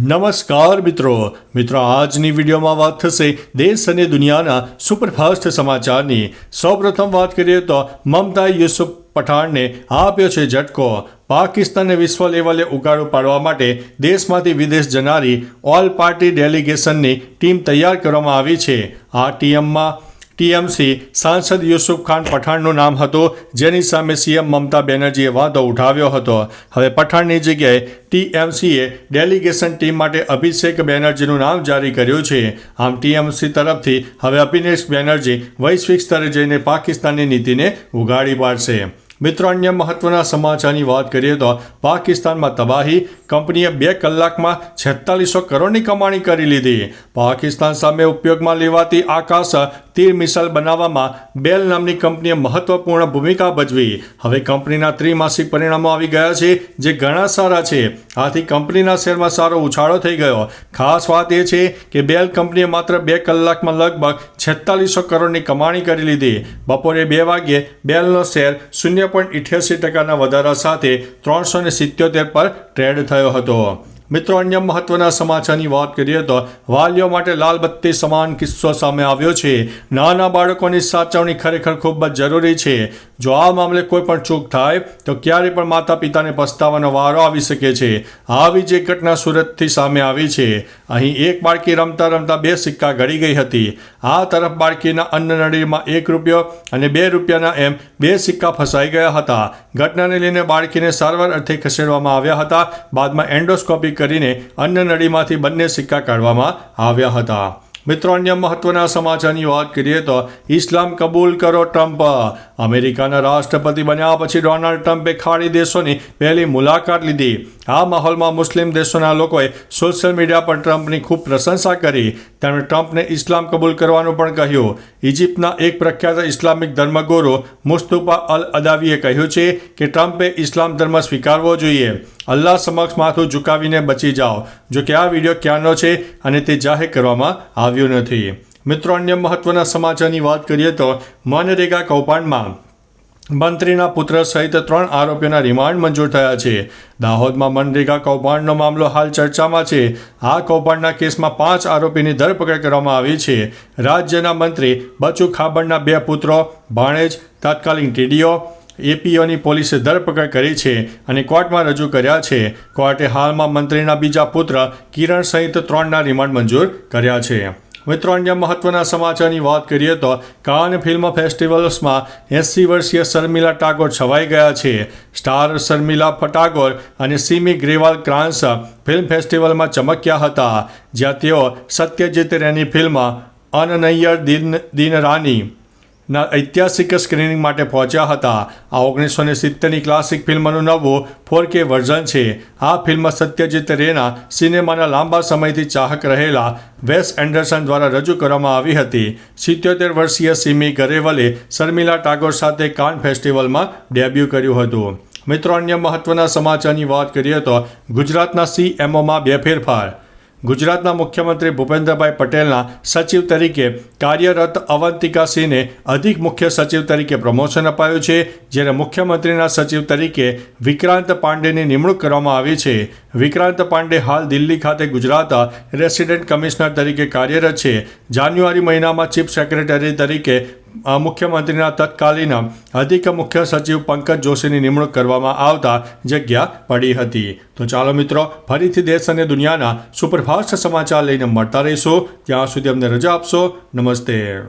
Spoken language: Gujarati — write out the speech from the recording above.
નમસ્કાર મિત્રો. મિત્રો, આજની વિડીયોમાં વાત થશે દેશ અને દુનિયાના સુપરફાસ્ટ સમાચારની. સૌપ્રથમ વાત કરીએ તો મમતા યુસુફ પઠાણને આપ્યો છે ઝટકો. પાકિસ્તાનને વિશ્વ લેવલે ઉગાડો પાડવા માટે દેશમાંથી વિદેશ જનારી ઓલ પાર્ટી ડેલિગેશનની ટીમ તૈયાર કરવામાં આવી છે. આ ટીએમમાં ટીએમસી સાંસદ યુસુફ ખાન પઠાણનું નામ હતું. જેની સામે સીએમ મમતા બેનર્જીએ વાંધો ઉઠાવ્યો હતો. હવે પઠાણની જગ્યાએ ટીએમસીએ ડેલિગેશન ટીમ માટે અભિષેક બેનર્જીનું નામ જારી કર્યું છે. આમ ટીએમસી તરફથી હવે અભિનેશ બેનર્જી વૈશ્વિક સ્તરે જઈને પાકિસ્તાનની નીતિને ઉગાડી પાડશે. મિત્રો, અન્ય મહત્વના સમાચારની વાત કરીએ તો પાકિસ્તાનમાં તબાહી, કંપનીએ બે કલાકમાં છેતાલીસો કરોડની કમાણી કરી લીધી. પાકિસ્તાન સામે ઉપયોગમાં લેવાતી આકાશ તીર મિસાઇલ બનાવવામાં બેલ નામની કંપનીએ મહત્વપૂર્ણ ભૂમિકા ભજવી. હવે કંપનીના ત્રિમાસિક પરિણામો આવી ગયા છે, જે ઘણા સારા છે. આથી કંપનીના શેરમાં સારો ઉછાળો થઈ ગયો. ખાસ વાત એ છે કે બેલ કંપનીએ માત્ર બે કલાકમાં લગભગ છેતાલીસો કરોડની કમાણી કરી લીધી. બપોરે બે વાગ્યે બેલનો શેર શૂન્ય પોઈન્ટ ઇઠ્યાસી ટકાના વધારા સાથે ત્રણસો સિત્યોતેર પર ટ્રેડ થયો હતો. મિત્રો, અન્ય મહત્વના સમાચારની વાત કરીએ તો વાલીઓ માટે લાલબત્તી સમાન કિસ્સો સામે આવ્યો છે. નાના બાળકોની સાચવણી ખરેખર ખૂબ જ જરૂરી છે. જો આ મામલે કોઈ પણ ચૂક થાય, તો ક્યારે પણ માતા પિતાને પસ્તાવાનો વારો આવી શકે છે. આવી જ એક ઘટના સુરતથી સામે આવી છે. અહીં એક બાળકી રમતા રમતા બે સિક્કા ઘડી ગઈ હતી. આ તરફ બાળકીના અન્નનળીમાં એક રૂપિયો અને બે રૂપિયાના એમ બે સિક્કા ફસાઈ ગયા હતા. ઘટનાને લઈને બાળકીને સારવાર અર્થે ખસેડવામાં આવ્યા હતા. બાદમાં એન્ડોસ્કોપી કરીને અન્ન નળીમાંથી બંને સિક્કા કાઢવામાં આવ્યા હતા. મિત્રો, અન્ય મહત્વના સમાચારની વાત કરીએ તો ઇસ્લામ કબૂલ કરો ટ્રમ્પ. અમેરિકાના રાષ્ટ્રપતિ બન્યા પછી ડોનાલ્ડ ટ્રમ્પે ખાડી દેશોની પહેલી મુલાકાત લીધી. આ માહોલમાં મુસ્લિમ દેશોના લોકોએ સોશિયલ મીડિયા પર ટ્રમ્પની ખૂબ પ્રશંસા કરી. તેમણે ટ્રમ્પને ઇસ્લામ કબૂલ કરવાનું પણ કહ્યું. ઇજિપ્તના એક પ્રખ્યાત ઇસ્લામિક ધર્મગુરુ મુસ્તુફા અલ અદાવીએ કહ્યું છે કે ટ્રમ્પે ઇસ્લામ ધર્મ સ્વીકારવો જોઈએ. અલ્લાહ સમક્ષ માથું ઝુકાવીને બચી જાઓ. જો કે આ વીડિયો ક્યાંનો છે અને તે જાહેર કરવામાં આવ્યું નથી. મિત્રો, અન્ય મહત્વના સમાચારની વાત કરીએ તો મનરેગા કૌભાંડમાં મંત્રીના પુત્ર સહિત ત્રણ આરોપીઓના રિમાન્ડ મંજૂર થયા છે. દાહોદમાં મનરેગા કૌભાંડનો મામલો હાલ ચર્ચામાં છે. આ કૌભાંડના કેસમાં પાંચ આરોપીની ધરપકડ કરવામાં આવી છે. રાજ્યના મંત્રી બચુ ખાબડના બે પુત્રો, ભાણેજ, તાત્કાલિક ટીડીઓ એપીઓની પોલીસે ધરપકડ કરી છે અને કોર્ટમાં રજૂ કર્યા છે. કોર્ટે હાલમાં મંત્રીના બીજા પુત્ર કિરણ સહિત ત્રણના રિમાન્ડ મંજૂર કર્યા છે. મિત્રો, અન્ય મહત્વના સમાચારની વાત કરીએ તો કાન ફિલ્મ ફેસ્ટિવલ્સમાં એંસી વર્ષીય શર્મિલા ટાગોર છવાઈ ગયા છે. સ્ટાર શર્મિલા ટાગોર અને સિમી ગ્રેવાલ ક્રાન્સ ફિલ્મ ફેસ્ટિવલમાં ચમક્યા હતા, જ્યાં તેઓ સત્યજીત રેની ફિલ્મ અનનૈયર દિન દિન રાની ના, ઐતિહાસિક સ્ક્રીનિંગ માટે પહોંચ્યા હતા. આ ઓગણીસો ને સિત્તેરની ક્લાસિક ફિલ્મનું નવું ફોર કે વર્ઝન છે. આ ફિલ્મ સત્યજીત રેના સિનેમાના લાંબા સમયથી ચાહક રહેલા વેસ એન્ડરસન દ્વારા રજૂ કરવામાં આવી હતી. સિત્યોતેર વર્ષીય સિમી ગરેવલે શર્મિલા ટાગોર સાથે કાન ફેસ્ટિવલમાં ડેબ્યુ કર્યું હતું. મિત્રો, અન્ય મહત્વના સમાચારની વાત કરીએ તો ગુજરાતના સીએમઓમાં બે ફેરફાર. ગુજરાતના મુખ્યમંત્રી ભૂપેન્દ્રભાઈ પટેલના સચિવ તરીકે કાર્યરત અવંતિકા સિંહને અધિક મુખ્ય સચિવ તરીકે પ્રમોશન અપાયું છે, જ્યારે મુખ્યમંત્રીના સચિવ તરીકે વિક્રાંત પાંડેની નિમણૂક કરવામાં આવી છે. વિક્રાંત પાંડે હાલ દિલ્હી ખાતે ગુજરાત રેસિડેન્ટ કમિશનર તરીકે કાર્યરત છે. જાન્યુઆરી મહિનામાં ચીફ સેક્રેટરી તરીકે મુખ્યમંત્રીના તત્કાલીન અધિક મુખ્ય સચિવ પંકજ જોશીની નિમણૂક કરવામાં આવતા જગ્યા પડી હતી. તો ચાલો મિત્રો, ફરીથી દેશ અને દુનિયાના સુપરફાસ્ટ સમાચાર લઈને મળતા રહીશું. ત્યાં સુધી અમને રજા આપશો. નમસ્તે.